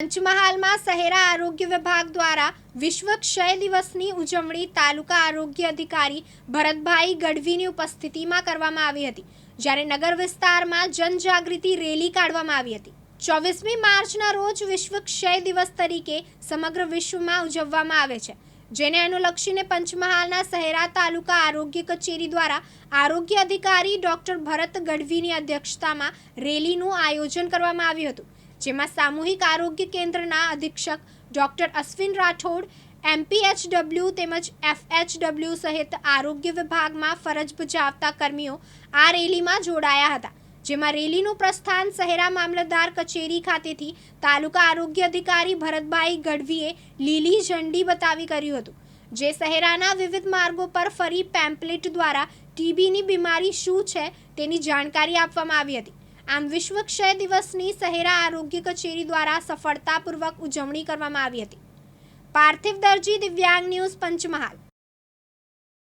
પંચમહાલમાં શહેરા આરોગ્ય વિભાગ દ્વારા વિશ્વ ક્ષય દિવસની ઉજવણી તાલુકા આરોગ્ય અધિકારી ભરતભાઈ ગઢવીની ઉપસ્થિતિમાં કરવામાં આવી હતી. જ્યારે નગર વિસ્તારમાં જનજાગૃતિ રેલી કાઢવામાં આવી હતી. ચોવીસમી માર્ચના રોજ વિશ્વ ક્ષય દિવસ તરીકે સમગ્ર વિશ્વમાં ઉજવવામાં આવે છે. જેને અનુલક્ષીને પંચમહાલના શહેરા તાલુકા આરોગ્ય કચેરી દ્વારા આરોગ્ય અધિકારી ડોક્ટર ભરત ગઢવીની અધ્યક્ષતામાં રેલીનું આયોજન કરવામાં આવ્યું હતું. જેમાં સામૂહિક આરોગ્ય કેન્દ્રના અધિક્ષક ડોક્ટર અશ્વિન રાઠોડ એમપીએચડબલ્યુ તેમજ એફએચડબલ્યુ સહિત આરોગ્ય વિભાગમાં ફરજ બજાવતા કર્મીઓ આ રેલીમાં જોડાયા હતા. જેમાં રેલીનું પ્રસ્થાન શહેરા મામલતદાર કચેરી ખાતેથી તાલુકા આરોગ્ય અધિકારી ભરતભાઈ ગઢવીએ લીલી ઝંડી બતાવી કર્યું હતું, જે શહેરાના વિવિધ માર્ગો પર ફરી પેમ્પલેટ દ્વારા ટીબીની બીમારી શું છે તેની જાણકારી આપવામાં આવી હતી. આમ વિશ્વ ક્ષય દિવસની સહેરા આરોગ્ય કચેરી દ્વારા સફળતાપૂર્વક ઉજવણી કરવામાં આવી હતી. પાર્થિવ દરજી, દિવ્યાંગ ન્યૂઝ, પંચમહાલ.